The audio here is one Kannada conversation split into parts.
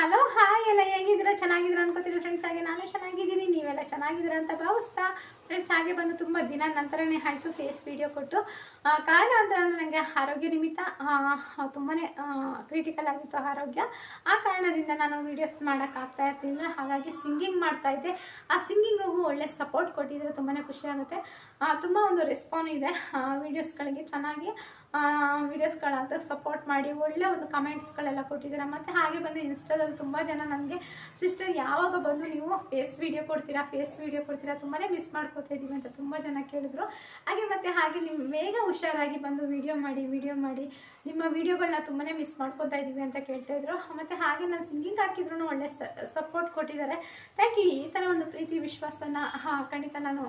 ಹಲೋ, ಹಾಯ್ ಎಲ್ಲ ಹೇಗಿದ್ದೀರಾ? ಚೆನ್ನಾಗಿದ್ದೀರಾ ಅನ್ಕೋತೀರಿ ಫ್ರೆಂಡ್ಸ್ ಹಾಗೆ. ನಾನು ಚೆನ್ನಾಗಿದ್ದೀನಿ, ನೀವೆಲ್ಲ ಚೆನ್ನಾಗಿದ್ದೀರಾ ಅಂತ ಭಾವಿಸ್ತಾ ಫ್ರೆಂಡ್ಸ್ ಹಾಗೆ ಬಂದು ತುಂಬ ದಿನ ನಂತರನೇ ಆಯಿತು ಫೇಸ್ ವಿಡಿಯೋ ಕೊಟ್ಟು. ಕಾರಣ ಅಂತ ಅಂದರೆ ನನಗೆ ಆರೋಗ್ಯ ನಿಮಿತ್ತ ತುಂಬಾ ಕ್ರಿಟಿಕಲ್ ಆಗಿತ್ತು ಆರೋಗ್ಯ. ಆ ಕಾರಣದಿಂದ ನಾನು ವೀಡಿಯೋಸ್ ಮಾಡೋಕ್ಕಾಗ್ತಾ ಇರ್ತಿಲ್ಲ. ಹಾಗಾಗಿ ಸಿಂಗಿಂಗ್ ಮಾಡ್ತಾ ಇದ್ದೆ. ಆ ಸಿಂಗಿಂಗಿಗೂ ಒಳ್ಳೆ ಸಪೋರ್ಟ್ ಕೊಟ್ಟಿದ್ರೆ ತುಂಬಾ ಖುಷಿ ಆಗುತ್ತೆ. ತುಂಬ ಒಂದು ರೆಸ್ಪಾನ್ ಇದೆ. ವೀಡಿಯೋಸ್ಗಳಿಗೆ ಚೆನ್ನಾಗಿ ವೀಡಿಯೋಸ್ಗಳಾದ ಸಪೋರ್ಟ್ ಮಾಡಿ, ಒಳ್ಳೆ ಒಂದು ಕಮೆಂಟ್ಸ್ಗಳೆಲ್ಲ ಕೊಟ್ಟಿದ್ದೀರಾ. ಮತ್ತು ಹಾಗೆ ಬಂದು ಇನ್ಸ್ಟಾದಲ್ಲಿ ತುಂಬ ಜನ ನನಗೆ ಸಿಸ್ಟರ್ ಯಾವಾಗ ಬಂದು ನೀವು ಫೇಸ್ ವೀಡಿಯೋ ಕೊಡ್ತೀರಾ? ಫೇಸ್ ವೀಡಿಯೋ ಕೊಡ್ತೀರಾ? ತುಂಬಾ ಮಿಸ್ ಮಾಡ್ಕೋತಾ ಇದ್ದೀವಿ ಅಂತ ತುಂಬ ಜನ ಕೇಳಿದ್ರು. ಹಾಗೆ ಮತ್ತು ಹಾಗೆ ನೀವು ಬೇಗ ಹುಷಾರಾಗಿ ಬಂದು ವೀಡಿಯೋ ಮಾಡಿ ವೀಡಿಯೋ ಮಾಡಿ, ನಿಮ್ಮ ವೀಡಿಯೋಗಳನ್ನ ತುಂಬಾ ಮಿಸ್ ಮಾಡ್ಕೊತಾ ಇದ್ದೀವಿ ಅಂತ ಕೇಳ್ತಾ ಇದ್ರು. ಮತ್ತು ಹಾಗೆ ನಾನು ಸಿಂಗಿಂಗ್ ಹಾಕಿದ್ರು ಒಳ್ಳೆ ಸಪೋರ್ಟ್ ಕೊಟ್ಟಿದ್ದಾರೆ. ಥ್ಯಾಂಕ್ ಯು ಈ ಥರ ಒಂದು ಪ್ರೀತಿ, ವಿಶ್ವಾಸನ ಖಂಡಿತ ನಾನು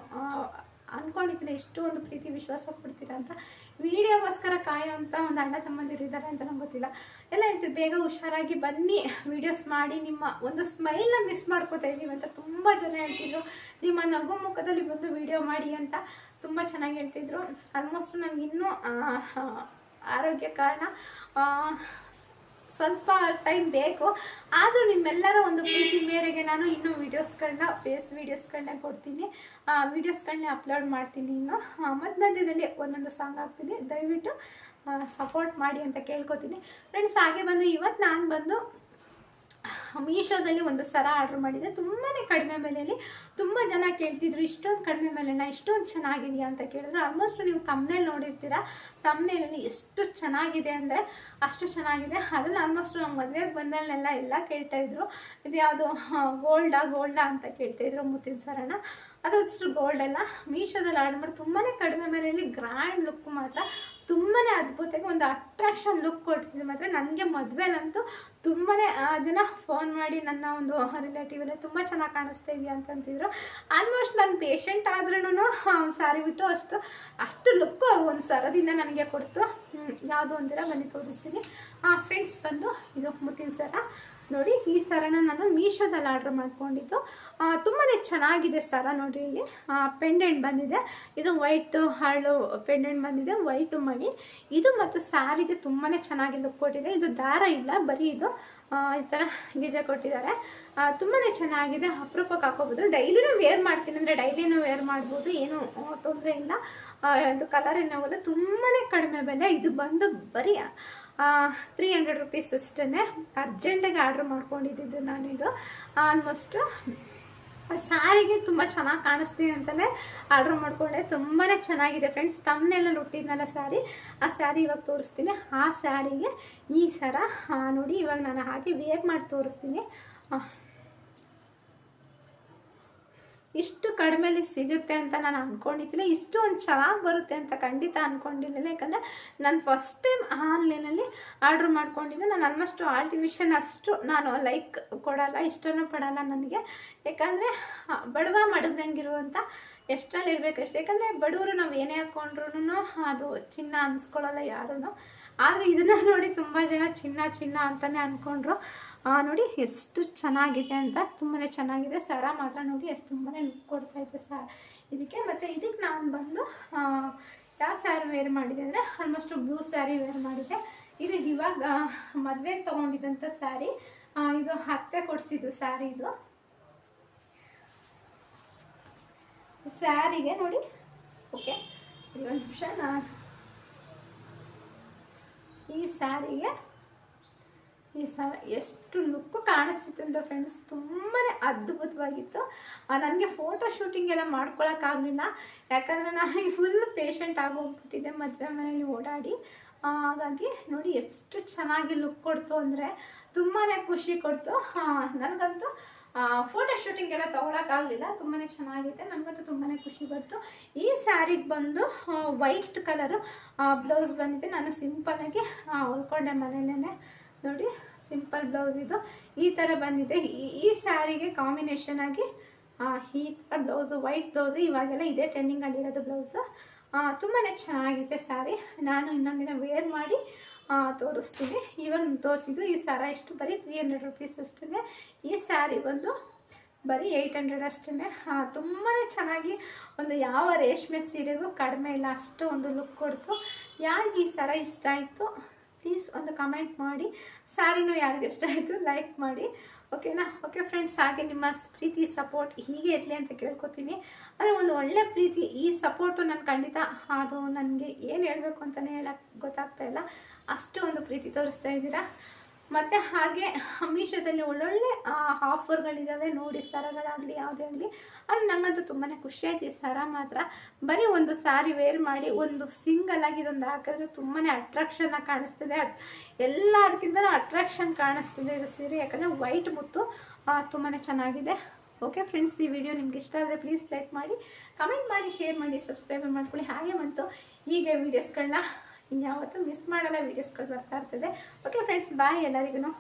ಆ, ಅನ್ಕೊಂಡಿದ್ದೀನಿ ಎಷ್ಟು ಒಂದು ಪ್ರೀತಿ ವಿಶ್ವಾಸ ಕೊಡ್ತೀರಾ ಅಂತ. ವಿಡಿಯೋಗೋಸ್ಕರ ಕಾಯೋಂಥ ಒಂದು ಅಣ್ಣ ತಮ್ಮಂದಿರಿದ್ದಾರೆ ಅಂತ ನಂಗೆ ಗೊತ್ತಿಲ್ಲ. ಎಲ್ಲ ಹೇಳ್ತೀವಿ ಬೇಗ ಹುಷಾರಾಗಿ ಬನ್ನಿ ವೀಡಿಯೋಸ್ ಮಾಡಿ ನಿಮ್ಮ ಒಂದು ಸ್ಮೈಲ್ನ ಮಿಸ್ ಮಾಡ್ಕೋತಾ ಇದ್ದೀವಿ ಅಂತ ತುಂಬ ಜನ ಹೇಳ್ತಿದ್ರು. ನಿಮ್ಮ ನಗು ಮುಖದಲ್ಲಿ ಬಂದು ವೀಡಿಯೋ ಮಾಡಿ ಅಂತ ತುಂಬ ಚೆನ್ನಾಗಿ ಹೇಳ್ತಿದ್ರು. ಆಲ್ಮೋಸ್ಟ್ ನನಗಿನ್ನೂ ಆರೋಗ್ಯ ಕಾರಣ ಸ್ವಲ್ಪ ಟೈಮ್ ಬೇಕು. ಆದರೂ ನಿಮ್ಮೆಲ್ಲರ ಒಂದು ಪ್ರೀತಿ ಮೇರೆಗೆ ನಾನು ಇನ್ನೂ ವೀಡಿಯೋಸ್ಗಳನ್ನ, ಫೇಸ್ ವೀಡಿಯೋಸ್ಗಳನ್ನ ಕೊಡ್ತೀನಿ. ವೀಡಿಯೋಸ್ಗಳನ್ನ ಅಪ್ಲೋಡ್ ಮಾಡ್ತೀನಿ ಇನ್ನು. ಮಧ್ಯ ಮಧ್ಯದಲ್ಲಿ ಒಂದೊಂದು ಸಾಂಗ್ ಹಾಕ್ತೀನಿ. ದಯವಿಟ್ಟು ಸಪೋರ್ಟ್ ಮಾಡಿ ಅಂತ ಕೇಳ್ಕೊತೀನಿ. ಫ್ರೆಂಡ್ಸ್ ಹಾಗೆ ಬಂದು ಇವತ್ತು ನಾನು ಬಂದು ಮೀಶೋದಲ್ಲಿ ಒಂದು ಸರ ಆರ್ಡ್ರ್ ಮಾಡಿದೆ. ತುಂಬಾ ಕಡಿಮೆ ಬೆಲೆಯಲ್ಲಿ ತುಂಬ ಜನ ಕೇಳ್ತಿದ್ರು, ಇಷ್ಟೊಂದು ಕಡಿಮೆ ಬೆಲೆನ? ಇಷ್ಟೊಂದು ಚೆನ್ನಾಗಿದೆಯಾ? ಅಂತ ಕೇಳಿದ್ರು. ಆಲ್ಮೋಸ್ಟ್ ನೀವು ತಮ್ಮನೇಲಿ ನೋಡಿರ್ತೀರ? ತಮ್ಮನೇಲಿ ಎಷ್ಟು ಚೆನ್ನಾಗಿದೆ ಅಂದರೆ ಅಷ್ಟು ಚೆನ್ನಾಗಿದೆ. ಅದನ್ನು ಆಲ್ಮೋಸ್ಟ್ ನಮ್ಮ ಮದುವೆಗೆ ಬಂದಲ್ಲೆಲ್ಲ ಎಲ್ಲ ಕೇಳ್ತಾಯಿದ್ರು ಇದು ಯಾವುದು ಗೋಲ್ಡಾ ಗೋಲ್ಡಾ ಅಂತ ಕೇಳ್ತಾ ಇದ್ರು ಮುತ್ತಿನ ಸರನ. ಅದು ಗೋಲ್ಡ್ ಎಲ್ಲ ಮೀಶೋದಲ್ಲಿ ಆರ್ಡರ್ ಮಾಡಿ ತುಂಬಾ ಕಡಿಮೆ ಬೆಲೆಯಲ್ಲಿ ಗ್ರ್ಯಾಂಡ್ ಲುಕ್ ಮಾತ್ರ ತುಂಬಾ ಅದ್ಭುತವಾಗಿ ಒಂದು ಅಟ್ರಾಕ್ಷನ್ ಲುಕ್ ಕೊಡ್ತಿದ್ರು ಮಾತ್ರ ನನಗೆ ಮದುವೆಲಂತೂ ತುಂಬಾ ಜನ ಫೋನ್ ಮಾಡಿ ನನ್ನ ಒಂದು ರಿಲೇಟಿವ್ ಎಲ್ಲ ತುಂಬ ಚೆನ್ನಾಗಿ ಕಾಣಿಸ್ತಾ ಇದೆಯಾ ಅಂತಂತಿದ್ರು ಆಲ್ಮೋಸ್ಟ್ ನಾನು ಪೇಷಂಟ್ ಆದ್ರೂ ಒಂದು ಸಾರಿ ಬಿಟ್ಟು ಅಷ್ಟು ಅಷ್ಟು ಲುಕ್ಕು ಒಂದು ಸರದಿಂದ ನನಗೆ ಕೊಡ್ತು. ಯಾವುದು ಅಂದಿರ ಬನ್ನಿ ತೋರಿಸ್ತೀನಿ. ಫ್ರೆಂಡ್ಸ್ ಬಂದು ಇದು ಮುತ್ತಿನ ಸರ. ನೋಡಿ, ಈ ಸರನ ನಾನು ಮೀಶೋದಲ್ಲಿ ಆರ್ಡ್ರ್ ಮಾಡ್ಕೊಂಡಿದ್ದು. ತುಂಬಾ ಚೆನ್ನಾಗಿದೆ ಸರ ನೋಡಿ ಇಲ್ಲಿ. ಪೆಂಡೆಂಟ್ ಬಂದಿದೆ. ಇದು ವೈಟ್ ಹರಳು ಪೆಂಡೆಂಟ್ ಬಂದಿದೆ ವೈಟು ಮಣಿ. ಇದು ಮತ್ತು ಸ್ಯಾರಿಗೆ ತುಂಬಾ ಚೆನ್ನಾಗಿ ಲುಕ್ ಕೊಟ್ಟಿದೆ. ಇದು ದಾರ ಇಲ್ಲ, ಬರೀ ಇದು. ಈ ಥರ ಗೀಜ ಕೊಟ್ಟಿದ್ದಾರೆ. ತುಂಬಾ ಚೆನ್ನಾಗಿದೆ. ಅಪರೂಪಕ್ಕೆ ಹಾಕೋಬೋದು. ಡೈಲಿನೂ ವೇರ್ ಮಾಡ್ತೀನಿ ಅಂದರೆ ಡೈಲಿನೂ ವೇರ್ ಮಾಡ್ಬೋದು. ಏನು ತೊಂದರೆ ಇಲ್ಲ ಇದು ಕಲರ್ ಹೋಗೋದು ತುಂಬಾ ಕಡಿಮೆ ಬೆಲೆ. ಇದು ಬಂದು ಬರೀ ತ್ರೀ ಹಂಡ್ರೆಡ್ ರುಪೀಸ್ ಅಷ್ಟೇ ಅರ್ಜೆಂಟಾಗಿ ಆರ್ಡ್ರ್ ಮಾಡ್ಕೊಂಡಿದ್ದು ನಾನು ಇದು ಆಲ್ಮೋಸ್ಟ್ ಸ್ಯಾರಿಗೆ ತುಂಬ ಚೆನ್ನಾಗಿ ಕಾಣಿಸ್ತಿದೆ ಅಂತಲೇ ಆರ್ಡ್ರ್ ಮಾಡಿಕೊಂಡೆ. ತುಂಬಾ ಚೆನ್ನಾಗಿದೆ ಫ್ರೆಂಡ್ಸ್ ತಮ್ಮನೆಲ್ಲ ಹುಟ್ಟಿದ್ನಲ್ಲ ಸ್ಯಾರಿ ಆ ಸ್ಯಾರಿ ಇವಾಗ ತೋರಿಸ್ತೀನಿ. ಆ ಸ್ಯಾರಿಗೆ ಈ ಸರ ಆ, ನೋಡಿ ಇವಾಗ ನಾನು ಹಾಗೆ ವೇರ್ ಮಾಡಿ ತೋರಿಸ್ತೀನಿ. ಆ, ಇಷ್ಟು ಕಡಿಮೆಲಿ ಸಿಗುತ್ತೆ ಅಂತ ನಾನು ಅಂದ್ಕೊಂಡಿದ್ದಿಲ್ಲ ಇಷ್ಟು ಒಂದು ಚೆನ್ನಾಗಿ ಬರುತ್ತೆ ಅಂತ ಖಂಡಿತ ಅಂದ್ಕೊಂಡಿರಲಿಲ್ಲ ಯಾಕಂದರೆ ನಾನು ಫಸ್ಟ್ ಟೈಮ್ ಆನ್ಲೈನಲ್ಲಿ ಆರ್ಡ್ರ್ ಮಾಡ್ಕೊಂಡಿದ್ದೆ. ನಾನು ಆಲ್ಮೋಸ್ಟ್ ಆರ್ಟಿಫಿಷಿಯನ್ ಅಷ್ಟು ನಾನು ಲೈಕ್ ಕೊಡಲ್ಲ, ಇಷ್ಟನೂ ಪಡಲ್ಲ ನನಗೆ. ಯಾಕಂದರೆ ಬಡವ ಮಡಗ್ದಂಗಿರುವಂಥ ಎಷ್ಟರಲ್ಲಿ ಇರಬೇಕಷ್ಟೇ ಯಾಕಂದರೆ ಬಡವರು ನಾವು ಏನೇ ಹಾಕ್ಕೊಂಡ್ರು ಅದು ಚಿನ್ನ ಅನ್ಸ್ಕೊಳ್ಳಲ್ಲ ಯಾರೂ ಆದರೆ ಇದನ್ನು ನೋಡಿ ತುಂಬ ಜನ ಚಿನ್ನ ಚಿನ್ನ ಅಂತಲೇ ಅಂದ್ಕೊಂಡ್ರು ನೋಡಿ ಎಷ್ಟು ಚೆನ್ನಾಗಿದೆ ಅಂತ ತುಂಬಾ ಚೆನ್ನಾಗಿದೆ. ಸರ ಮಾತ್ರ ನೋಡಿ ಎಷ್ಟು ತುಂಬಾ ಲುಕ್ ಕೊಡ್ತಾಯಿದೆ ಸರ್ ಇದಕ್ಕೆ. ಮತ್ತು ಇದಕ್ಕೆ ನಾನು ಬಂದು ಆ, ಯಾವ ಸ್ಯಾರಿ ವೇರ್ ಮಾಡಿದೆ ಅಂದರೆ ಆಲ್ಮೋಸ್ಟ್ ಬ್ಲೂ ಸ್ಯಾರಿ ವೇರ್ ಮಾಡಿದೆ. ಇದು ಇವಾಗ ಮದುವೆಗೆ ತೊಗೊಂಡಿದ್ದಂಥ ಸ್ಯಾರಿ ಆ, ಇದು ಹತ್ತೆ ಕೊಡಿಸಿದ್ದು ಸ್ಯಾರಿ ಇದು. ಸ್ಯಾರಿಗೆ ನೋಡಿ. ಓಕೆ ಒಂದು ನಿಮಿಷ ನಾನು ಈ ಸ್ಯಾರಿಗೆ ಈ ಸಲ ಎಷ್ಟು ಲುಕ್ ಕಾಣಿಸ್ತಿತ್ತು ಫ್ರೆಂಡ್ಸ್ ತುಂಬಾ ಅದ್ಭುತವಾಗಿತ್ತು. ನನಗೆ ಫೋಟೋ ಶೂಟಿಂಗ್ ಎಲ್ಲ ಮಾಡ್ಕೊಳಕ್ಕಾಗಲಿಲ್ಲ ಯಾಕಂದರೆ ನಾನು ಫುಲ್ ಪೇಷಂಟ್ ಆಗೋಗ್ಬಿಟ್ಟಿದ್ದೆ ಮದುವೆ ಮನೇಲಿ ಓಡಾಡಿ. ಹಾಗಾಗಿ ನೋಡಿ ಎಷ್ಟು ಚೆನ್ನಾಗಿ ಲುಕ್ ಕೊಡ್ತು ಅಂದರೆ ತುಂಬಾ ಖುಷಿ ಕೊಡ್ತು. ನನಗಂತೂ ಫೋಟೋ ಶೂಟಿಂಗ್ ಎಲ್ಲ ತೊಗೊಳಕ್ಕಾಗಲಿಲ್ಲ ತುಂಬಾ ಚೆನ್ನಾಗಿದೆ ನನಗಂತೂ ತುಂಬಾ ಖುಷಿ ಬಂತು ಈ ಸ್ಯಾರಿಗೆ ಬಂದು ವೈಟ್ ಕಲರು ಬ್ಲೌಸ್ ಬಂದಿದೆ. ನಾನು ಸಿಂಪಲಾಗಿ ಹೊಲ್ಕೊಂಡೆ ಮನೇಲೇ ನೋಡಿ ಸಿಂಪಲ್ ಬ್ಲೌಸ್ ಇದು. ಈ ಥರ ಬಂದಿದೆ. ಈ ಸ್ಯಾರಿಗೆ ಕಾಂಬಿನೇಷನ್ ಆಗಿ ಈ ಥರ ಬ್ಲೌಸು ವೈಟ್ ಬ್ಲೌಸು ಇವಾಗೆಲ್ಲ ಇದೆ ಇದೇ ಟ್ರೆಂಡಿಂಗಲ್ಲಿರೋದು ಬ್ಲೌಸು ತುಂಬಾ ಚೆನ್ನಾಗಿದೆ ಸ್ಯಾರಿ ನಾನು ಇನ್ನೊಂದಿನ ವೇರ್ ಮಾಡಿ ತೋರಿಸ್ತೀನಿ. ಇವಾಗ ತೋರಿಸಿದ್ದು ಈ ಸಾರ ಎಷ್ಟು ಬರೀ ತ್ರೀ ಹಂಡ್ರೆಡ್ ರುಪೀಸ್ ಅಷ್ಟೇ ಈ ಸ್ಯಾರಿ ಬಂದು ಬರೀ ಏಯ್ಟ್ ಹಂಡ್ರೆಡ್ ಅಷ್ಟೇ ತುಂಬಾ ಚೆನ್ನಾಗಿ ಒಂದು ಯಾವ ರೇಷ್ಮೆ ಸೀರೆಗೂ ಕಡಿಮೆ ಇಲ್ಲ, ಅಷ್ಟು ಒಂದು ಲುಕ್ ಕೊಡ್ತು. ಯಾರಿಗೆ ಈ ಸರ ಇಷ್ಟ ಆಯಿತು? ಪ್ಲೀಸ್ ಒಂದು ಕಮೆಂಟ್ ಮಾಡಿ. ಸ್ಯಾರಿನೂ ಇಷ್ಟ ಆಯಿತು ಲೈಕ್ ಮಾಡಿ. ಓಕೆನಾ ಓಕೆ ಫ್ರೆಂಡ್ಸ್ ಹಾಗೆ ನಿಮ್ಮ ಪ್ರೀತಿ ಸಪೋರ್ಟ್ ಹೀಗೆ ಇರಲಿ ಅಂತ ಕೇಳ್ಕೊತೀನಿ. ಆದರೆ ಒಂದು ಒಳ್ಳೆ ಪ್ರೀತಿ, ಈ ಸಪೋರ್ಟು ನಾನು ಖಂಡಿತ ಅದು ನನಗೆ ಏನು ಹೇಳಬೇಕು ಅಂತಲೇ ಹೇಳಕ್ಕೆ ಗೊತ್ತಾಗ್ತಾ ಇಲ್ಲ. ಅಷ್ಟು ಒಂದು ಪ್ರೀತಿ ತೋರಿಸ್ತಾ ಇದ್ದೀರಾ. ಮತ್ತು ಹಾಗೆ ಮೀಶೋದಲ್ಲಿ ಒಳ್ಳೊಳ್ಳೆ ಆಫರ್ಗಳಿದ್ದಾವೆ ನೋಡಿ, ಸರಗಳಾಗಲಿ, ಯಾವುದೇ ಆಗಲಿ. ಅದು ನನಗಂತೂ ತುಂಬಾ ಖುಷಿ ಆಯ್ತು. ಈ ಸರ ಮಾತ್ರ ಬರೀ ಒಂದು ಸಾರಿ ವೇರ್ ಮಾಡಿ, ಒಂದು ಸಿಂಗಲ್ ಆಗಿ ಇದೊಂದು ಹಾಕಿದ್ರೆ ತುಂಬಾ ಅಟ್ರಾಕ್ಷನ್ ಕಾಣಿಸ್ತಿದೆ. ಅದು ಎಲ್ಲದಕ್ಕಿಂತ ಅಟ್ರಾಕ್ಷನ್ ಕಾಣಿಸ್ತಿದೆ ಇದು ಸೀರೆ. ಯಾಕಂದರೆ ವೈಟ್ ಮುತ್ತು ತುಂಬಾ ಚೆನ್ನಾಗಿದೆ. ಓಕೆ ಫ್ರೆಂಡ್ಸ್ ಈ ವಿಡಿಯೋ ನಿಮ್ಗೆ ಇಷ್ಟ ಆದರೆ ಪ್ಲೀಸ್ ಲೈಕ್ ಮಾಡಿ ಕಮೆಂಟ್ ಮಾಡಿ ಶೇರ್ ಮಾಡಿ ಸಬ್ಸ್ಕ್ರೈಬ್ ಮಾಡ್ಕೊಳ್ಳಿ. ಹಾಗೆ ಬಂತು. ಹೀಗೆ ವೀಡಿಯೋಸ್ಗಳನ್ನ ಇನ್ಯಾವತ್ತೂ ಮಿಸ್ ಮಾಡಲ್ಲ ವೀಡಿಯೋಸ್ಗಳು ಬರ್ತಾ ಇರ್ತದೆ. ಓಕೆ ಫ್ರೆಂಡ್ಸ್ ಬಾಯ್ ಎಲ್ಲರಿಗೂ